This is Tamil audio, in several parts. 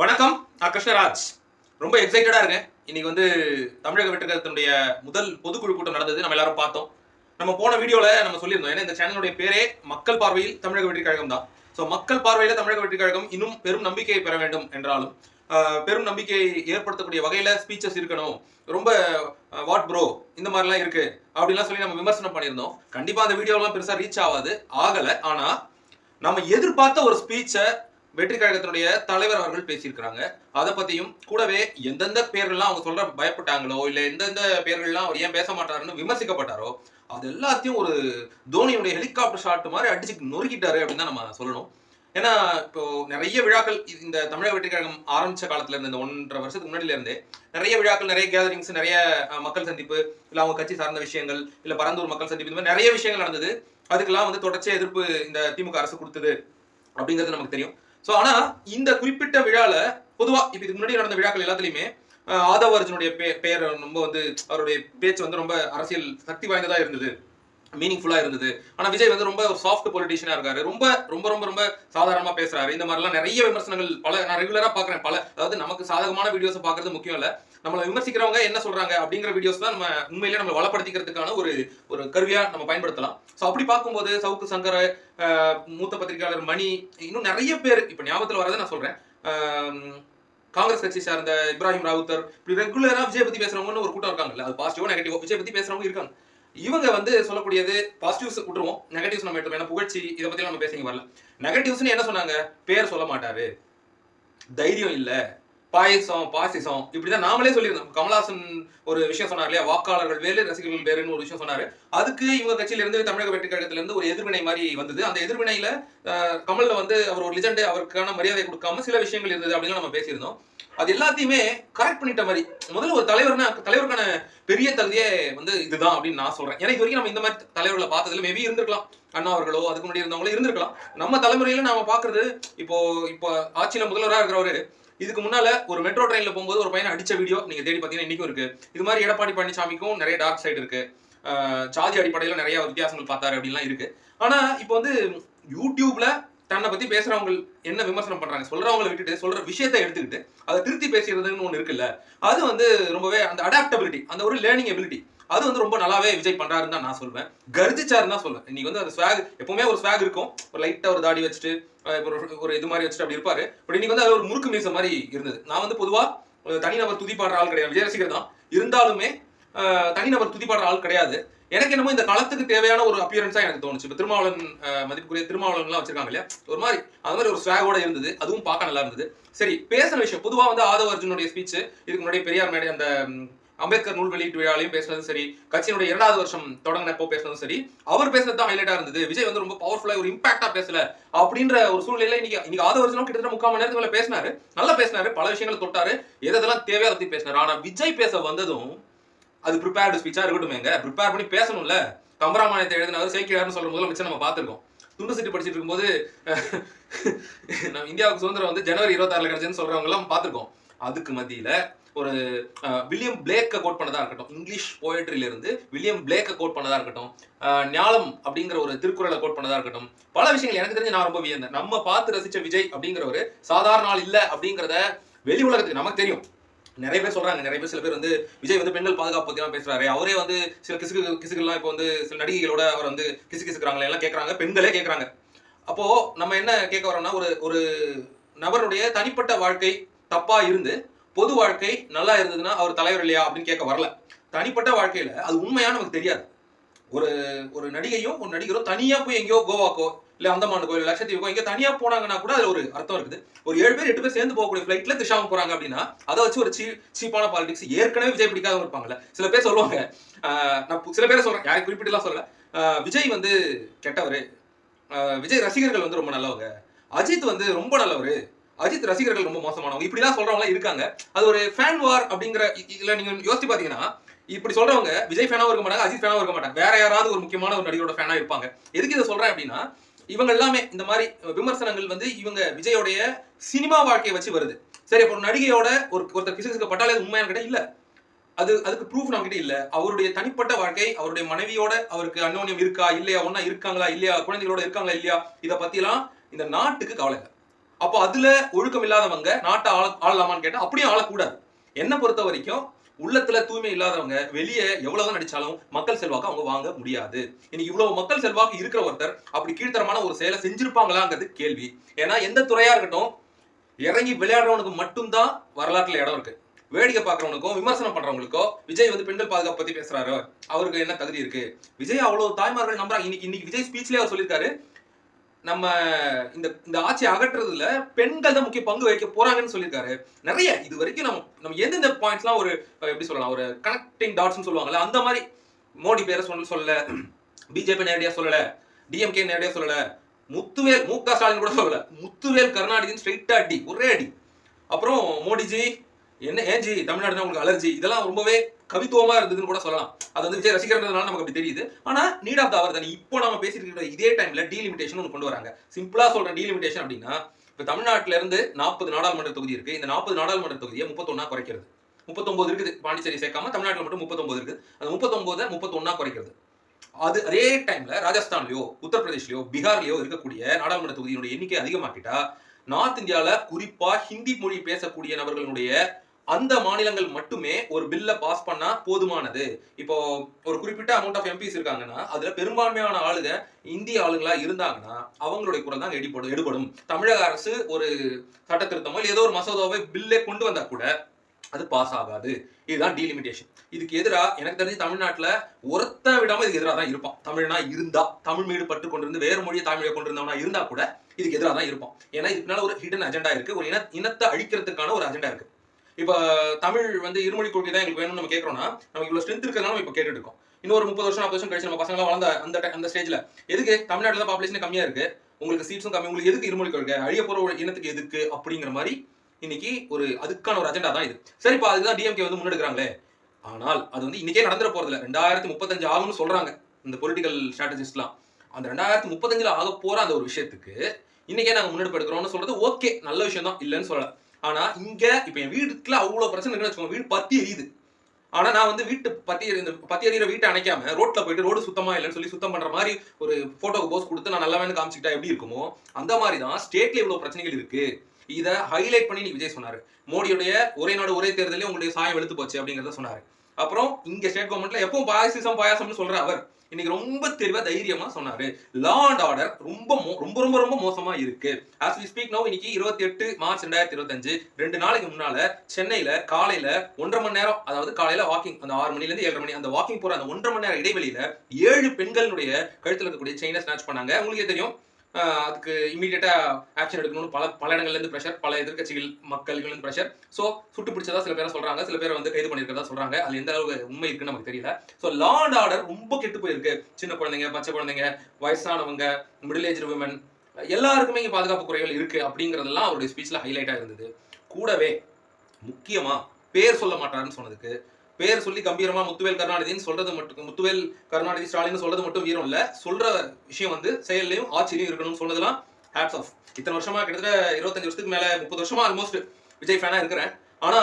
வணக்கம் நான் கிருஷ்ணராஜ். ரொம்ப எக்ஸைட்டடாக இருக்கேன். இன்னைக்கு வந்து தமிழக வெற்றிகரத்தினுடைய முதல் பொதுக்குழு கூட்டம் நடந்தது. நம்ம எல்லாரும் பார்த்தோம். நம்ம போன வீடியோவில் நம்ம சொல்லியிருந்தோம். ஏன்னா இந்த சேனலுடைய பேரே மக்கள் பார்வையில் தமிழக வெற்றி கழகம் தான். ஸோ மக்கள் பார்வையில் தமிழக வெற்றி கழகம் இன்னும் பெரும் நம்பிக்கையை பெற வேண்டும் என்றாலும் பெரும் நம்பிக்கையை ஏற்படுத்தக்கூடிய வகையில் ஸ்பீச்சஸ் இருக்கணும். ரொம்ப வாட் ப்ரோ இந்த மாதிரிலாம் இருக்கு. அப்படின்லாம் சொல்லி நம்ம விமர்சனம் பண்ணியிருந்தோம். கண்டிப்பாக அந்த வீடியோலாம் பெருசாக ரீச் ஆகாது. ஆகலை. ஆனால் நம்ம எதிர்பார்த்த ஒரு ஸ்பீச்சை வெற்றி கழகத்தினுடைய தலைவர் அவர்கள் பேசியிருக்கிறாங்க. அதை பத்தியும் கூடவே எந்தெந்த பேர்கள்லாம் அவங்க சொல்ற பயப்பட்டாங்களோ இல்ல எந்தெந்த பேர்கள்லாம் அவர் ஏன் பேச மாட்டாருன்னு விமர்சிக்கப்பட்டாரோ அது எல்லாத்தையும் ஒரு தோனியுடைய ஹெலிகாப்டர் ஷாட் மாதிரி அடிச்சு நொறுக்கிட்டாரு அப்படின்னு தான் நம்ம சொல்லணும். ஏன்னா இப்போ நிறைய விழாக்கள் இந்த தமிழக வெற்றி கழகம் ஆரம்பிச்ச காலத்துல இருந்து இந்த ஒன்றரை வருஷத்துக்கு முன்னாடில இருந்தே நிறைய விழாக்கள் நிறைய கேதரிங்ஸ் நிறைய மக்கள் சந்திப்பு இல்ல அவங்க கட்சி சார்ந்த விஷயங்கள் இல்ல பரந்தூர் மக்கள் சந்திப்பு இந்த மாதிரி நிறைய விஷயங்கள் நடந்தது. அதுக்கெல்லாம் வந்து தொடர்ச்சியா எதிர்ப்பு இந்த திமுக அரசு கொடுத்தது அப்படிங்கிறது நமக்கு தெரியும். ஸோ ஆனா இந்த குறிப்பிட்ட விழால பொதுவாக இப்போ இதுக்கு முன்னாடி நடந்த விழாக்கள் எல்லாத்துலேயுமே ஆதவ அர்ஜுனுடைய பே- பெயர் ரொம்ப வந்து அவருடைய பேச்சு வந்து ரொம்ப அரசியல் சக்தி வாய்ந்ததா இருந்தது. மீனிங்ஃபுல்லாக இருந்தது. ஆனா விஜய் வந்து ரொம்ப சாஃப்ட் பொலிட்டிஷியனாக இருக்காரு. ரொம்ப ரொம்ப ரொம்ப ரொம்ப சாதாரணமா பேசுறாரு. இந்த மாதிரிலாம் நிறைய விமர்சனங்கள் பல நான் ரெகுலரா பாக்குறேன். பல அதாவது நமக்கு சாதகமான வீடியோஸை பார்க்கறது முக்கியம் இல்லை. நம்மளை விமர்சிக்கிறவங்க என்ன சொல்றாங்க அப்படிங்கிற வீடியோஸ் தான் நம்ம உண்மையிலே நம்ம வளப்படுத்திக்கிறதுக்கான ஒரு ஒரு கருவியா நம்ம பயன்படுத்தலாம். ஸோ அப்படி பார்க்கும்போது சவுக்கு சங்கர் மூத்த பத்திரிகையாளர் மணி இன்னும் நிறைய பேர் இப்போ ஞாபகத்தில் வரதை நான் சொல்றேன். காங்கிரஸ் கட்சி சார்ந்த இப்ராஹிம் ராவுத்தர் இப்படி ரெகுலரா விஜய் பத்தி பேசுறவங்கன்னு ஒரு கூட்டம் இருக்காங்கல்ல அது பாசிட்டிவோ நெகட்டிவோ விஜய் பத்தி பேசுறவங்க இருக்காங்க. இவங்க வந்து சொல்லக்கூடியது பாசிட்டிவ்ஸ் விட்டுருவோம் நெகட்டிவ்ஸ் நம்ம எடுத்துப்போம் ஏன்னா புகழ்ச்சி இதை பத்தி நம்ம பேசிங்க வரல. நெகட்டிவ்ஸ்னு என்ன சொன்னாங்க? பேர் சொல்ல மாட்டாரு. தைரியம் இல்லை. பாயசம் பாசிசம் இப்படிதான் நாமளே சொல்லியிருந்தோம். கமலாசன் ஒரு விஷயம் சொன்னார் இல்லையா? வாக்காளர்கள் வேறு ரசிகர்கள் வேறுன்னு ஒரு விஷயம் சொன்னாரு. அதுக்கு இவங்க கட்சியில இருந்து தமிழக வெற்றி கழகத்துல இருந்து ஒரு எதிர்வினை மாதிரி வந்தது. அந்த எதிர்வினையில கமலில் கமல்ல வந்து அவர் ஒரு லிஜெண்ட் அவருக்கான மரியாதை கொடுக்காம சில விஷயங்கள் இருந்தது அப்படின்னு நம்ம பேசியிருந்தோம். அது எல்லாத்தையுமே கரெக்ட் பண்ணிட்ட மாதிரி முதல்ல ஒரு தலைவர்னா தலைவருக்கான பெரிய தகுதியே வந்து இதுதான் அப்படின்னு நான் சொல்றேன். ஏன்னா இது வரைக்கும் நம்ம இந்த மாதிரி தலைவர்களை பார்த்ததுல மேபி இருந்திருக்கலாம். அண்ணா அவர்களோ அதுக்கு முன்னாடி இருந்தவங்களோ இருந்திருக்கலாம். நம்ம தலைமுறையில நாம பாக்குறது இப்போ இப்போ ஆட்சியில முதல்வராக இருக்கிறவரு இதுக்கு முன்னால ஒரு மெட்ரோ ட்ரெயின்ல போகும்போது ஒரு பையனை அடிச்ச வீடியோ நீங்க தேடி பார்த்தீங்கன்னா இன்னைக்கும் இருக்கு. இது மாதிரி எடப்பாடி பழனிசாமிக்கும் நிறைய டார்க் சைடு இருக்கு. சாதி அடிப்படையில் அடிப்படையில நிறைய வித்தியாசங்கள் பார்த்தாரு அப்படின்லாம் இருக்கு. ஆனா இப்போ வந்து யூடியூப்ல தன்னை பத்தி பேசுறவங்க என்ன விமர்சனம் பண்றாங்க? சொல்றவங்களை விட்டுட்டு சொல்ற விஷயத்தை எடுத்துக்கிட்டு அதை திருத்தி பேசுறதுன்னு ஒன்று இருக்குல்ல? அது வந்து ரொம்பவே அந்த அடாப்டபிலிட்டி அந்த ஒரு லேர்னிங் எபிலிட்டி அது வந்து ரொம்ப நல்லாவே விஜய் பண்றாருன்னு தான் நான் சொல்வேன். கர்ஜிச்சாருன்னு தான் சொல்லுவேன் இன்னைக்கு வந்து அந்த ஸ்வாக் எப்பவுமே ஒரு ஸ்வாக் இருக்கும். ஒரு லைட்டா ஒரு தாடி வச்சுட்டு ஒரு ஒரு இது மாதிரி வச்சுட்டு அப்படி இருப்பாரு. பட் இன்னைக்கு வந்து அது ஒரு முறுக்கு மீச மாதிரி இருந்தது. நான் வந்து பொதுவா ஒரு தனிநபர் பாடுற ஆள் கிடையாது. விஜய் ரசிகர் தான். இருந்தாலுமே தனிநபர் துதி பாடுற ஆள் கிடையாது. எனக்கு என்னமோ இந்த காலத்துக்கு தேவையான ஒரு அப்பியரன்ஸா எனக்கு தோணுச்சு. இப்போ திருமாவளவன் மதிப்புக்குரிய திருமாவளவன்லாம் வச்சிருக்காங்க இல்லையா? ஒரு மாதிரி அது மாதிரி ஒரு ஸ்வாகோட இருந்தது. அதுவும் பார்க்க நல்லா இருந்தது. சரி பேசின விஷயம். பொதுவா வந்து ஆதவ அர்ஜுனுடைய ஸ்பீச் இதுக்கு முன்னாடி பெரியார் மேடை அந்த அம்பேத்கர் நூல் வெளியீட்டு விழாலையும் பேசினதும் சரி கட்சியினுடைய இரண்டாவது வருஷம் தொடங்கினப்போ பேசினதும் சரி அவர் பேசுறது தான் ஹைலைட்டா இருந்தது. விஜய் வந்து ரொம்ப பவர்ஃபுல்லா ஒரு இம்பாக்டா பேசல அப்படின்ற ஒரு சூழ்நிலையில இன்னைக்கு இன்னைக்கு ஆதவ வருஷம் கிட்டத்தட்ட முக்கால் மணி நேரத்துக்கு பேசினாரு. நல்லா பேசினாரு பல விஷயங்களை தொட்டாரு. எதெல்லாம் தேவையோ அதை பத்தி பேசினாரு. ஆனா விஜய் பேச வந்ததும் அது ப்ரிப்பேர்டு ஸ்பீச்சா இருக்கட்டுமேங்க. ப்ரிப்பேர் பண்ணி பேசணும்ல. கம்பராமாயணத்தை எழுதினவர் சேக்கிழார்னு சொல்ற முதலமைச்சர் நம்ம பார்த்திருக்கோம். துண்டு சீட்டு படிச்சிட்டு இருக்கும்போது நம்ம இந்தியாவுக்கு சுதந்திரம் வந்து ஜனவரி இருபத்தாறுல கிடைச்சதுன்னு சொல்றவங்க எல்லாம் பார்த்திருக்கோம். அதுக்கு மத்தியில ஒரு வில்லியம் பிளேக்க கோட் பண்ணதா இருக்கட்டும். இங்கிலீஷ் போயட்ரியிலிருந்து வில்லியம் பிளேக்க கோட் பண்ணதா இருக்கட்டும். ஞாலம் அப்படிங்கிற ஒரு திருக்குறளை கோட் பண்ணதா இருக்கட்டும். பல விஷயங்கள் எனக்கு தெரிஞ்சு நான் ரொம்ப வியந்தேன். நம்ம பார்த்து ரசிச்ச விஜய் அப்படிங்கிற ஒரு சாதாரண ஆள் இல்லை அப்படிங்கிறத வெளி உலகத்துக்கு நமக்கு தெரியும். நிறைய பேர் சொல்றாங்க. நிறைய பேர் சில பேர் வந்து விஜய் வந்து பெண்கள் பாதுகாப்பு பத்தி பேசுறாரு. அவரே வந்து சில கிசுக்கு கிசுகள்லாம் இப்போ வந்து சில நடிகைகளோட அவர் வந்து கிசு கிசுக்குறாங்களே எல்லாம் கேட்கறாங்க பெண்களே கேட்கறாங்க அப்போ நம்ம என்ன கேட்க வரோம்னா ஒரு ஒரு நபருடைய தனிப்பட்ட வாழ்க்கை தப்பா இருந்து பொது வாழ்க்கை நல்லா இருந்ததுன்னா அவர் தலைவர் இல்லையா அப்படின்னு கேட்க வரல. தனிப்பட்ட வாழ்க்கையில அது உண்மையா நமக்கு தெரியாது. ஒரு ஒரு நடிகையும் ஒரு நடிகரும் தனியா போய் எங்கேயோ கோவாக்கோ இல்ல அந்தமானுக்கோ இல்ல லட்சத்தீவுக்கோ எங்கேயோ தனியா போனாங்கன்னா கூட அதுல ஒரு அர்த்தம் இருக்குது. ஒரு ஏழு பேர் எட்டு பேர் சேர்ந்து போகக்கூடிய ஃபிளைட்ல திஷாவும் போறாங்க அப்படின்னா அதை வச்சு ஒரு சீ சீப்பான பாலிடிக்ஸ் ஏற்கனவே விஜய் பிடிக்காதவங்க இருப்பாங்கல்ல. சில பேர் சொல்லுவாங்க நான் சில பேர் சொல்றேன் யாரும் குறிப்பிட்டுலாம் சொல்லல. விஜய் வந்து கெட்டவர். விஜய் ரசிகர்கள் வந்து ரொம்ப நல்லவங்க. அஜித் வந்து ரொம்ப நல்லவர். அஜித் ரசிகர்கள் ரொம்ப மோசமானவங்க. இப்படிலாம் சொல்றவங்க இருக்காங்க. அது ஒரு ஃபேன் வார் அப்படிங்கிற இ- இதுல நீங்க யோசிச்சு பாத்தீங்கன்னா இப்படி சொல்றவங்க விஜய் ஃபேனாவும் இருக்க மாட்டாங்க அஜித் ஃபேனாவும் இருக்க மாட்டாங்க. வேற யாராவது ஒரு முக்கியமான ஒரு நடிகரோட ஃபேனா இருப்பாங்க. எதுக்கு இதை சொல்றேன் அப்படின்னா இவங்க எல்லாமே இந்த மாதிரி விமர்சனங்கள் வந்து இவங்க விஜயோடைய சினிமா வாழ்க்கையை வச்சு வருது. சரி அப்போ ஒரு நடிகையோட ஒரு ஒருத்தர் கிசுகிசுக்கப்பட்டாலே உண்மையான கிட்ட இல்ல. அது அதுக்கு ப்ரூஃப் நம்ம கிட்ட இல்ல. அவருடைய தனிப்பட்ட வாழ்க்கை அவருடைய மனைவியோட அவருக்கு அன்னோன்யம் இருக்கா இல்லையா ஒன்னா இருக்காங்களா இல்லையா குழந்தைகளோட இருக்காங்களா இல்லையா இதை பத்திலாம் இந்த நாட்டுக்கு கவலை இல்லை. அப்போ அதுல ஒழுக்கம் இல்லாதவங்க நாட்டை ஆள ஆளலாமான்னு கேட்டா அப்படியும் ஆளக்கூடாது. என்ன பொறுத்த வரைக்கும் உள்ளத்துல தூய்மை இல்லாதவங்க வெளியே எவ்வளவுதான் நடிச்சாலும் மக்கள் செல்வாக்கு அவங்க வாங்க முடியாது. இன்னைக்கு இவ்வளவு மக்கள் செல்வாக்கு இருக்கிற ஒருத்தர் அப்படி கீழ்த்தரமான ஒரு செயலை செஞ்சிருப்பாங்களாங்கிறது கேள்வி. ஏன்னா எந்த துறையா இருக்கட்டும் இறங்கி விளையாடுறவனுக்கு மட்டும்தான் வரலாற்றுல இடம் இருக்கு. வேடிக்கை பார்க்கறவனுக்கும் விமர்சனம் பண்றவங்களுக்கோ விஜய் வந்து பெண்கள் பாதுகாப்பு பத்தி பேசுறாரு. அவருக்கு என்ன தகுதி இருக்கு? விஜய் அவ்வளவு தாய்மார்கள் நம்புறாங்க இன்னைக்கு இன்னைக்கு விஜய் ஸ்பீச்லயே அவர் சொல்லியிருக்காரு. நம்ம இந்த இந்த ஆட்சியை அகற்றுறதுல பெண்கள் தான் முக்கிய பங்கு வகிக்க போறாங்கன்னு சொல்லியிருக்காரு. நிறைய இது வரைக்கும் நம்ம நம்ம எந்தெந்த பாயிண்ட்ஸ்லாம் ஒரு எப்படி சொல்லலாம் ஒரு கனெக்டிங் டாட்ஸ்னு சொல்லுவாங்கல்ல அந்த மாதிரி மோடி பேரை சொல்ல சொல்லல பிஜேபி நேரடியா சொல்லல டிஎம்கே நேரடியா சொல்லல முத்துவேல் மு க ஸ்டாலின் கூட சொல்லல முத்துவேல் கருணாநிதினு ஸ்ட்ரைட்டா அடி ஒரே அடி. அப்புறம் மோடிஜி என்ன ஏஜி தமிழ்நாடுனா உங்களுக்கு அலர்ஜி இதெல்லாம் ரொம்பவே கவித்துவமா இருந்ததுன்னு கூட சொல்லலாம். அது வந்து விஜய் ரசிக்கிறதுனால நமக்கு அப்படி தெரியுது. ஆனா நீட் ஆஃப் த அவர் தானே. இப்போ நம்ம பேசிட்டு இதே டைம்ல டீலிமிட்டேஷன் ஒன்று கொண்டு வராங்க. சிம்பிளா சொல்ற டீலிமிட்டேஷன் அப்படின்னா இப்போ தமிழ்நாட்டில இருந்து நாற்பது நாடாளுமன்ற தொகுதி இருக்கு. இந்த நாற்பது நாடாளுமன்ற தொகுதியை முப்பத்தொன்னா குறைக்கிறது. முப்பத்தொன்பது இருக்குது. பாண்டிச்சேரி சேர்க்காம தமிழ்நாட்டில் மட்டும் முப்பத்தொன்பது இருக்குது. அந்த முப்பத்தொன்பதை முப்பத்தொன்னா குறைக்கிறது. அது அதே டைம்ல ராஜஸ்தான்லயோ உத்தரப்பிரதேஷ்லயோ பீகார்லயோ இருக்கக்கூடிய நாடாளுமன்ற தொகுதியினுடைய எண்ணிக்கை அதிகமாக்கிட்டா நார்த் இந்தியாவில் குறிப்பா ஹிந்தி மொழி பேசக்கூடிய நபர்களுடைய அந்த மாநிலங்கள் மட்டுமே ஒரு பில்ல பாஸ் பண்ணா போதுமானது. இப்போ ஒரு குறிப்பிட்ட அமௌண்ட் ஆஃப் எம்பிஸ் இருக்காங்கன்னா அதுல பெரும்பான்மையான ஆளுங்க இந்திய ஆளுங்களா இருந்தாங்கன்னா அவங்களுடைய குரல் தான் எடுப்படும் எடுபடும். தமிழக அரசு ஒரு சட்ட திருத்தமோ ஏதோ ஒரு மசோதாவை பில்லே கொண்டு வந்தா கூட அது பாஸ் ஆகாது. இதுதான் டீலிமிட்டேஷன் இதுக்கு எதிராக எனக்கு தெரிஞ்சு தமிழ்நாட்டில் ஒருத்தன் விடாம இதுக்கு எதிராக தான் இருப்பான். தமிழ்னா இருந்தா தமிழ் மீடு பட்டு கொண்டிருந்து வேறு மொழியை தாய்மொழியை கொண்டிருந்தவனா இருந்தா கூட இதுக்கு எதிராக தான் இருப்பான். ஏன்னா இதுக்கு ஒரு ஹிடன் அஜெண்டா இருக்கு ஒரு இன இனத்தை அழிக்கிறதுக்கான ஒரு அஜெண்டா இருக்கு. இப்போ தமிழ் வந்து இருமொழி கொள்கை தான் எங்களுக்கு வேணும்னு நம்ம கேட்குறோம்னா நமக்கு இவ்வளோ ஸ்ட்ரென்த் இருக்கிறதுனால நம்ம இப்போ கேட்டுட்டு இருக்கோம். இன்னொரு முப்பது வருஷம் நாற்பது வருஷம் கழிச்சு நம்ம பசங்களாம் வளர்ந்த அந்த அந்த ஸ்டேஜில் எதுக்கு தமிழ்நாட்டில் தான் பாப்புலேஷன் கம்மியாக இருக்குது உங்களுக்கு சீட்ஸும் கம்மி உங்களுக்கு எதுக்கு இருமொழி கொள்கை? அழிய போகிற ஒரு இனத்துக்கு எதுக்கு? அப்படிங்கிற மாதிரி இன்னைக்கு ஒரு அதுக்கான ஒரு அஜெண்டா தான் இது. சரிப்பா அதுதான் டிஎம்கே வந்து முன்னெடுக்கிறாங்களே. ஆனால் அது வந்து இன்னைக்கே நடந்துட போறது ரெண்டாயிரத்தி முப்பத்தஞ்சு ஆகும்னு சொல்றாங்க இந்த பொலிட்டிக்கல் ஸ்ட்ராட்டஜிஸ்ட்லாம் அந்த ரெண்டாயிரத்தி முப்பத்தஞ்சில் ஆக போற அந்த ஒரு விஷயத்துக்கு இன்னைக்கே நாங்கள் முன்னெடுப்பு எடுக்கிறோம்னு சொல்றது ஓகே நல்ல விஷயம் தான் இல்லைன்னு சொல்லலாம் ஆனா இங்க இப்ப என் வீட்டுக்குள்ள அவ்வளவு பிரச்சனை இருக்குன்னு வச்சுக்கோங்க. வீடு பத்தி எரியுது. ஆனா நான் வந்து வீட்டு பத்தி இந்த பத்தி எறிகிற வீட்டை அணைக்காம ரோட்ல போயிட்டு ரோடு சுத்தமா இல்லைன்னு சொல்லி சுத்தம் பண்ற மாதிரி ஒரு போட்டோக்கு போஸ் கொடுத்து நான் நல்லா வேணும் காமிச்சிக்கிட்டா எப்படி இருக்குமோ அந்த மாதிரி தான் ஸ்டேட்ல இவ்வளவு பிரச்சனைகள் இருக்கு. இதை ஹைலைட் பண்ணி நீ விஜய் சொன்னாரு. மோடியுடைய ஒரே நாடு ஒரே தேர்தலே உங்களுடைய சாயம் வெளுத்து போச்சு அப்படிங்கறத சொன்னாரு. அப்புறம் இங்க ஸ்டேட் கவர்மெண்ட்ல எப்பவும் பாயசிசம் பாயாசம்னு சொல்ற அவர். இன்னைக்கு ரொம்ப தெளிவா தைரியமா சொன்னாரு. லா அண்ட் ஆர்டர் ரொம்ப மோ- ரொம்ப ரொம்ப ரொம்ப மோசமா இருக்கு. ஆஸ் வி ஸ்பீக் நோ இன்னைக்கு இருபத்தி எட்டு மார்ச் ரெண்டாயிரத்தி இருபத்தஞ்சு. ரெண்டு நாளைக்கு முன்னால சென்னையில காலையில ஒன்றரை மணி நேரம் அதாவது காலையில வாக்கிங் அந்த ஆறு மணில இருந்து ஏழரை மணி அந்த வாக்கிங் போற அந்த ஒன்றரை மணி நேரம் இடைவெளியில ஏழு பெண்களுடைய கழுத்துல இருக்கக்கூடிய செயினை ஸ்நாச் பண்ணாங்க. உங்களுக்கே தெரியும் அதுக்கு இமீடியட்டாக ஆக்ஷன் எடுக்கணும்னு பல பல இடங்கள்லேருந்து ப்ரெஷர் பல எதிர்க்கட்சிகள் மக்கள்கள் ப்ரெஷர் ஸோ சுட்டு பிடிச்சதா சில பேரை சொல்கிறாங்க சில பேர் வந்து கைது பண்ணியிருக்கிறதா சொல்கிறாங்க அது எந்த அளவு உண்மை இருக்குன்னு நமக்கு தெரியல. ஸோ லா அண்ட் ஆர்டர் ரொம்ப கெட்டு போயிருக்கு. சின்ன குழந்தைங்க பச்சை குழந்தைங்க வயசானவங்க மிடில் ஏஜ் உமன் எல்லாருக்குமே இங்கே பாதுகாப்பு குறைகள் இருக்குது அப்படிங்கிறதெல்லாம் அவருடைய ஸ்பீச்சில் ஹைலைட்டாக இருந்தது. கூடவே முக்கியமாக பேர் சொல்ல மாட்டாருன்னு சொன்னதுக்கு பேர் சொல்லி கம்பீரமா முத்துவேல் கருணாநிதின்னு சொல்றது மட்டும் முத்துவேல் கருணாநிதி ஸ்டாலின் சொல்றது மட்டும் வீரம் இல்ல. சொல்ற விஷயம் வந்து செயல்லையும் ஆட்சியிலையும் இருக்கணும்னு சொன்னதெல்லாம் ஹேட்ஸ் ஆஃப் இத்தனை வருஷமா கிட்டத்தட்ட இருபத்தஞ்சு வருஷத்துக்கு மேல முப்பது வருஷமா ஆல்மோஸ்ட் விஜய் ஃபேனா இருக்கிறேன். ஆனா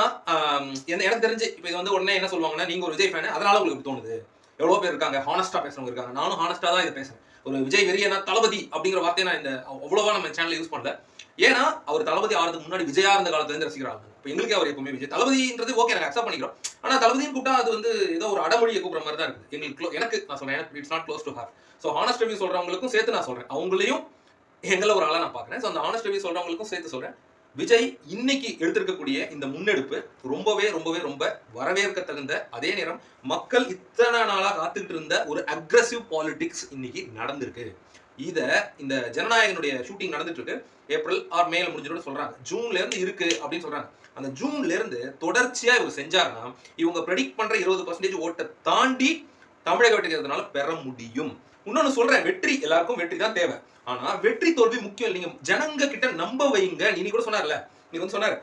எனக்கு தெரிஞ்சு இப்போ இது வந்து உடனே என்ன சொல்லுவாங்கன்னா நீங்க ஒரு விஜய் ஃபேன் அதனால உங்களுக்கு தோணுது. எவ்வளவு பேர் இருக்காங்க ஹானஸ்டா பேசுறவங்க இருக்காங்க. நானும் ஹானஸ்டா தான் இதை பேசுறேன். ஒரு விஜய் வெறியனா தளபதி அப்படிங்கிற வார்த்தையை நான் இந்த அவ்வளவா நம்ம சேனல் யூஸ் பண்ணல. ஏன்னா அவர் தளபதி ஆறதுக்கு முன்னாடி விஜயா இருந்த காலத்துல இருந்து ரசிக்கிறாங்க இப்போ எங்களுக்கு அவர் எப்பவுமே விஜய். தளபதின்றது ஓகே நாங்க அக்செப்ட் பண்ணிக்கிறோம். ஆனா தளபதின்னு கூப்பிட்டா அது வந்து ஏதோ ஒரு அடமொழியை கூப்பிட்ற மாதிரி தான் இருக்குது எங்களுக்கு எனக்கு நான் சொல்றேன் எனக்கு it's not close to heart so honest review சொல்றவங்களுக்கும் சேர்த்து நான் சொல்றேன். அவங்களையும் எங்களை ஒரு ஆளா நான் பாக்குறேன் ஸோ அந்த ஹானஸ்ட் ரிவ்யூ சொல்றவங்களுக்கும் சேர்த்து சொல்றேன். விஜய் இன்னைக்கு எடுத்திருக்கக்கூடிய இந்த முன்னெடுப்பு ரொம்பவே ரொம்பவே ரொம்ப வரவேற்க தகுந்த அதே நேரம் மக்கள் இத்தனை நாளா காத்துக்கிட்டு இருந்த ஒரு அக்ரஸிவ் பாலிடிக்ஸ் இன்னைக்கு நடந்திருக்கு. இதை இந்த ஜனநாயகனுடைய ஷூட்டிங் நடந்துட்டு இருக்கு ஏப்ரல் ஆர் மேல முடிஞ்சோட சொல்றாங்க. ஜூன்ல இருந்து இருக்கு அப்படின்னு சொல்றாங்க. அந்த ஜூன்ல இருந்து தொடர்ச்சியா இவர் செஞ்சாருன்னா இவங்க ப்ரெடிக்ட் பண்ற இருபது பர்சன்டேஜ் ஓட்டை தாண்டி தமிழக வெற்றிக்கிறதுனால பெற முடியும்? இன்னொன்னு சொல்றேன் வெற்றி எல்லாருக்கும் வெற்றி தான் தேவை. ஆனா வெற்றி தோல்வி முக்கியம் நீங்க ஜனங்க கிட்ட நம்ப வைங்க. நீ கூட சொன்னார்ல. நீ வந்து சொன்னார்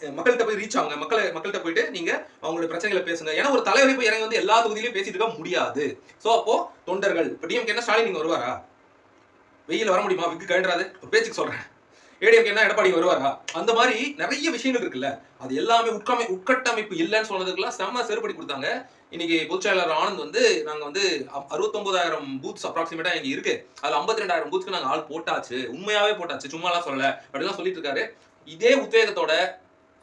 மக்கள்கிட்ட போய் ரீச் ஆகுங்க. மக்களை மக்கள்கிட்ட போயிட்டு நீங்க அவங்களுடைய பிரச்சனைகளை பேசுங்க. ஏன்னா ஒரு தலைவரை போய் இறங்கி வந்து எல்லா தொகுதியிலையும் பேசிட்டு இருக்க முடியாது. சோ அப்போ தொண்டர்கள் இப்போ டிஎம்கே என்ன ஸ்டாலின் நீங்க வருவாரா? வெயில வர முடியுமா? விக்கு கழன்றாது ஒரு பேச்சுக்கு சொல்றேன். ஏடிஎம்கே என்ன எடப்பாடி வருவாரா? அந்த மாதிரி நிறைய விஷயங்கள் இருக்குல்ல. அது எல்லாமே உட்கமை உட்கட்டமைப்பு இல்லைன்னு சொன்னதுக்கெல்லாம் செம்ம செருப்படி கொடுத்தாங்க. இன்னைக்கு பொதுச்செயலாளர் ஆனந்த் வந்து நாங்க வந்து அறுபத்தொன்பதாயிரம் பூத்ஸ் அப்ராக்சிமேட்டா இங்க இருக்கு. அதுல ஐம்பத்தி ரெண்டாயிரம் பூத்ஸ்க்கு நாங்க ஆள் போட்டாச்சு. உண்மையாவே போட்டாச்சு. சும்மாலாம் சொல்லல. அப்படிலாம் சொல்லிட்டு இருக்காரு. இதே உத்வேகத்தோட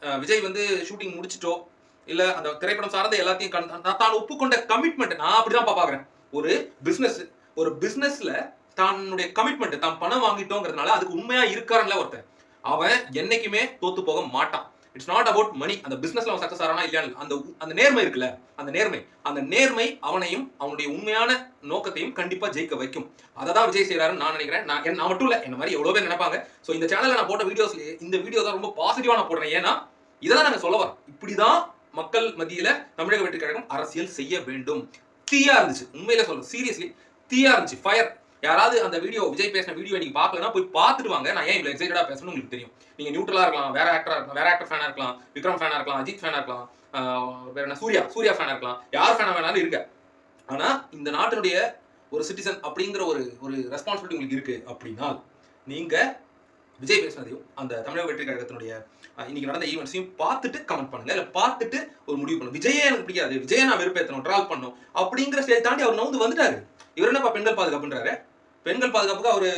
விஜய் வந்து ஷூட்டிங் முடிச்சிட்டோ? இல்ல அந்த திரைப்படம் சார்ந்த எல்லாத்தையும் தான் ஒப்புக்கொண்ட கமிட்மெண்ட் நான் அப்படிதான் பாக்குறேன். ஒரு பிசினஸ் ஒரு பிசினஸ்ல தன்னுடைய கமிட்மெண்ட் தான் பணம் வாங்கிட்டோங்கிறதுனால அதுக்கு உண்மையா இருக்காருல்ல ஒருத்தன் அவன் என்னைக்குமே தோத்து போக மாட்டான். இட்ஸ் நாட் அபவுட் மணி அந்த பிசினஸ்ல அவன் சக்சஸ் ஆறானா இல்லையான்னு அந்த அந்த நேர்மை இருக்குல்ல அந்த நேர்மை. அந்த நேர்மை அவனையும் அவனுடைய உண்மையான நோக்கத்தையும் கண்டிப்பா ஜெயிக்க வைக்கும். அதை தான் விஜய் செய்யறாருன்னு நான் நினைக்கிறேன். நான் நான் மட்டும் இல்ல என்ன மாதிரி எவ்வளவு பேர் நினைப்பாங்க. சோ இந்த சேனல்ல நான் போட்ட வீடியோஸ்லயே இந்த வீடியோ தான் ரொம்ப பாசிட்டிவா நான் போடுறேன். ஏன்னா இதெல்லாம் நாங்க சொல்ல வரோம். இப்படிதான் மக்கள் மத்தியில தமிழக வெற்றி கழகம் அரசியல் செய்ய வேண்டும். தீயா இருந்துச்சு. உண்மையில சொல்றேன். சீரியஸ்லி தீயா இருந்துச்சு. ஃபயர் யாராவது அந்த வீடியோ விஜய் பேசின வீடியோ நீங்க பாக்கலன்னா போய் பார்த்துட்டு வாங்க நான் ஏன் இவ்வளவு எக்ஸைட்டடா பேசணும்னு உங்களுக்கு தெரியும். நீங்க நியூட்ரலா இருக்கலாம் வேற ஆக்டரா இருக்கலாம் வேற ஆக்டர் ஃபேனா இருக்கலாம் விக்ரம் ஃபேனா இருக்கலாம் அஜித் ஃபேனா இருக்கலாம் வேற என்ன சூர்யா சூர்யா ஃபேனா இருக்கலாம். யார் ஃபேனா வேணாலும் இருக்க ஆனா இந்த நாட்டினுடைய ஒரு சிட்டிசன் அப்படிங்கிற ஒரு ஒரு ரெஸ்பான்சிபிலிட்டி உங்களுக்கு இருக்கு அப்படின்னா நீங்க விஜய் பேசுனதையும் அந்த தமிழக வெற்றி கழகத்தினுடைய இன்னைக்கு நடந்த ஈவெண்ட்ஸையும் பார்த்துட்டு கமெண்ட் பண்ணுங்க. இல்லை பார்த்துட்டு ஒரு முடிவு பண்ணும் விஜயே எனக்கு பிடிக்காது. விஜயை நான் வெறுப்பேற்றணும் ட்ராவல் பண்ணணும் அப்படிங்கிற ஸ்டேஜ் தாண்டி அவர் நவுந்து வந்துட்டாரு. இவர் என்னப்பா பெண்கள் பாதுகாப்புன்றாரு? பெண்கள் பாதுகாப்புக்கு அவர்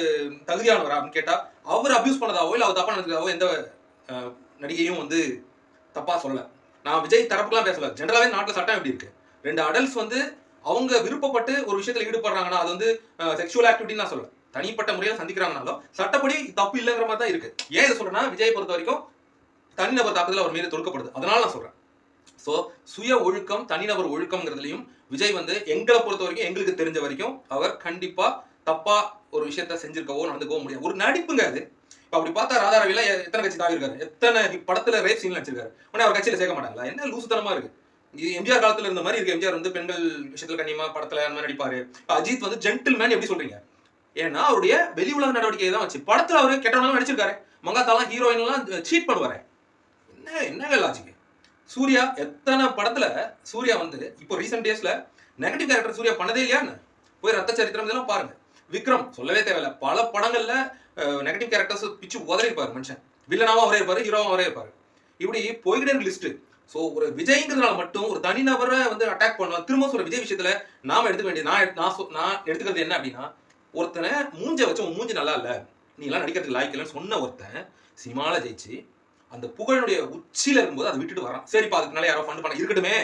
தகுதியானவரா அப்படின்னு கேட்டால் அவர் அபியூஸ் பண்ணதாவோ இல்லை அவர் தப்பா நடந்ததாவோ எந்த நடிகையும் வந்து தப்பா சொல்லல. நான் விஜய் தரப்புலாம் பேசல. ஜென்ரலாகவே நாட்டில் சட்டம் எப்படி இருக்கு? ரெண்டு அடல்ட்ஸ் வந்து அவங்க விருப்பப்பட்டு ஒரு விஷயத்தில் ஈடுபடுறாங்கன்னா அது வந்து செக்ஷுவல் ஆக்டிவிட்டின்னு நான் சொல்லுவேன் தனிப்பட்ட முறையில் சந்திக்கிறாங்கனாலும் சட்டப்படி தப்பு இல்லைங்கிற மாதிரி தான் இருக்கு. ஏன் இதை சொல்றேன்னா விஜய் பொறுத்த வரைக்கும் தனிநபர் தாக்குதல் அவர் மீது தொடுக்கப்படுது. அதனால நான் சொல்றேன். ஸோ சுய ஒழுக்கம் தனிநபர் ஒழுக்கம்ங்கிறதுலையும் விஜய் வந்து எங்களை பொறுத்த வரைக்கும் எங்களுக்கு தெரிஞ்ச வரைக்கும் அவர் கண்டிப்பா தப்பா ஒரு விஷயத்த செஞ்சிருக்கவோ நடந்துக்கவோ முடியாது. ஒரு நடிப்புங்க அது. இப்ப அப்படி பார்த்தா ராதா ரவில எத்தனை கட்சி தாவி இருக்காரு எத்தனை படத்துல ரேப் சீன் வச்சிருக்காரு உடனே அவர் கட்சியில சேர்க்க மாட்டாங்களா? என்ன லூசுத்தனமா இருக்கு? இது எம்ஜிஆர் காலத்துல இருந்த மாதிரி இருக்கு. எம்ஜிஆர் வந்து பெண்கள் விஷயத்துல கண்ணியமா படத்துல அந்த மாதிரி நடிப்பாரு. அஜித் வந்து ஜென்டில்மேன் எப்படி சொல்றீங்க? ஏன்னா அவருடைய வெளி உலக நடவடிக்கையை தான் வச்சு படத்தில் அவரு கெட்டவனாலும் நடிச்சிருக்காரு. மங்காத்தாலாம் ஹீரோயின்லாம் சீட் பண்ணுவாரு. என்ன என்ன லாஜிக் சூர்யா எத்தனை படத்துல சூர்யா வந்து இப்போ ரீசெண்ட் டேஸ்ல நெகட்டிவ் கேரக்டர் சூர்யா பண்ணதே இல்லையான்னு போய் ரத்த சரித்திரம் இதெல்லாம் பாருங்க. விக்ரம் சொல்லவே தேவையில்ல. பல படங்கள்ல நெகட்டிவ் கேரக்டர்ஸ் பிச்சு உதறி மனுஷன். வில்லனாவும் அவரே இருப்பாரு ஹீரோவும் அவரே இருப்பாரு. இப்படி போய்கிட்டே இருக்கு லிஸ்ட் ஒரு விஜய்ங்கிறதுனால மட்டும் ஒரு தனிநபரை வந்து அட்டாக் பண்ணுவோம் திரும்ப சொல்ற விஜய் விஷயத்துல நாம எடுத்துக்க வேண்டியது நான் எடுத்து- நான் சொ- நான் எடுத்துக்கிறது என்ன அப்படின்னா ஒருத்தனை மூஞ்ச வச்சு உன் மூஞ்சி நல்லா இல்லை. நீங்களாம் எல்லாம் நடிக்கிறதுக்கு லாய்க்கலன்னு சொன்ன ஒருத்தன் சினிமால ஜெயிச்சு அந்த புகழுடைய உச்சியில இருக்கும்போது அதை விட்டுட்டு வரான். சரிப்பா அதுக்குனால யாரோ ஃபண்ட் பண்ண இருக்கட்டுமே.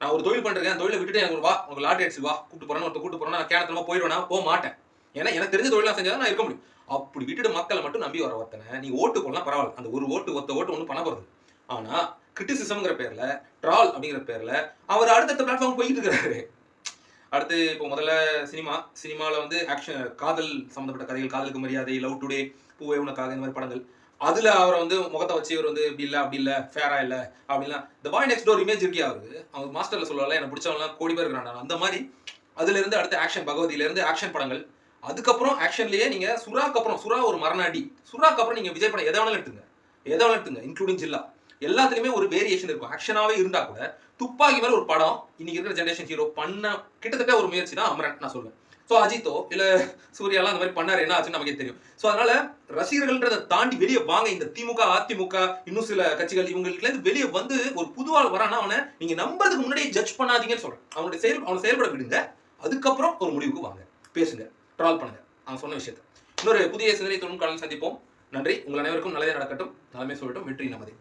நான் ஒரு தொழில் பண்ணுறேன் தொழிலை விட்டுட்டு எனக்கு ஒரு வா உங்களுக்கு லாட்டரி அடிச்சு வா கூப்பிட்டு போகிறேன் ஒருத்தர் கூப்பிட்டு போகிறேன் நான் கேனத்தனமா போயிடுவேனா? போக மாட்டேன். ஏன்னா எனக்கு தெரிஞ்ச தொழிலாக செஞ்சால் நான் இருக்க முடியும். அப்படி விட்டுட்டு மக்களை மட்டும் நம்பி வர ஒருத்தனை நீ ஓட்டு போடலாம் பரவாயில்ல. அந்த ஒரு ஓட்டு ஒத்த ஓட்டு ஒன்றும் பண்ண போகிறது ஆனால் கிரிட்டிசிசம்ங்கிற பேரில் ட்ரால் அப்படிங்கிற பேரில் அவர் அடுத்தடுத்த பிளாட்ஃபார்ம் போயிட்டு இருக்கிறாரு. அடுத்து இப்போ முதல்ல சினிமா. சினிமாவில் வந்து ஆக்ஷன் காதல் சம்மந்தப்பட்ட கதைகள் காதலுக்கு மரியாதை லவ் டுடே பூவே உனக்காக இந்த மாதிரி படங்கள். அதில் அவரை வந்து முகத்தை வச்சு இவர் வந்து இப்படி இல்லை அப்படி இல்லை ஃபேராக இல்லை அப்படின்லாம் இந்த பாய் நெக்ஸ்ட் டோர் இமேஜ் இருக்கே அவருக்கு. அவங்க மாஸ்டரில் சொல்லலாம் எனக்கு பிடிச்சவங்கலாம் கோடி பேர் இருக்கிறாங்க. அந்த மாதிரி அதுலேருந்து அடுத்து ஆக்ஷன் பகவதியிலேருந்து ஆக்ஷன் படங்கள். அதுக்கப்புறம் ஆக்ஷன்லேயே நீங்கள் சுறாக்கு அப்புறம் சுறா ஒரு மரணாடி சுறாக்கு அப்புறம் நீங்கள் விஜய் படம் எதை வேணாலும் எடுத்துங்க. எதை வேணாலும் எடுத்துங்க இன்க்ளூடிங் ஜில்லா. எல்லாத்துலயுமே ஒரு வேரியேஷன் இருக்கும். ஆக்ஷனாவே இருந்தா கூட துப்பாக்கி மேல ஒரு படம் இன்னைக்கு இருக்கிற ஜென்ரேஷன் ஹீரோ பண்ண கிட்டத்தட்ட ஒரு முயற்சி தான் அமரன் நான் சொல்லுவேன் ஸோ அஜித்தோ இல்ல சூர்யாலாம் அந்த மாதிரி பண்ணாரு என்ன ஆச்சுன்னு நமக்கே தெரியும். ஸோ அதனால ரசிகர்கள்ன்றதை தாண்டி வெளியே வாங்க இந்த திமுக அதிமுக இன்னும் சில கட்சிகள் இவங்களுக்கு இருந்து வெளியே வந்து ஒரு புது ஆள் வரானா அவனை நீங்க நம்புறதுக்கு முன்னாடியே ஜட்ஜ் பண்ணாதீங்கன்னு சொல்றேன். அவனுடைய செயல் அவனை செயல்பட விடுங்க. அதுக்கப்புறம் ஒரு முடிவுக்கு வாங்க. பேசுங்க. ட்ரால் பண்ணுங்க. அவன் சொன்ன விஷயத்த. இன்னொரு புதிய சிந்தனை தொழில் சந்திப்போம். நன்றி. உங்கள் அனைவருக்கும் நல்லதே நடக்கட்டும். நலமே சொல்லட்டும். வெற்றி நமதே.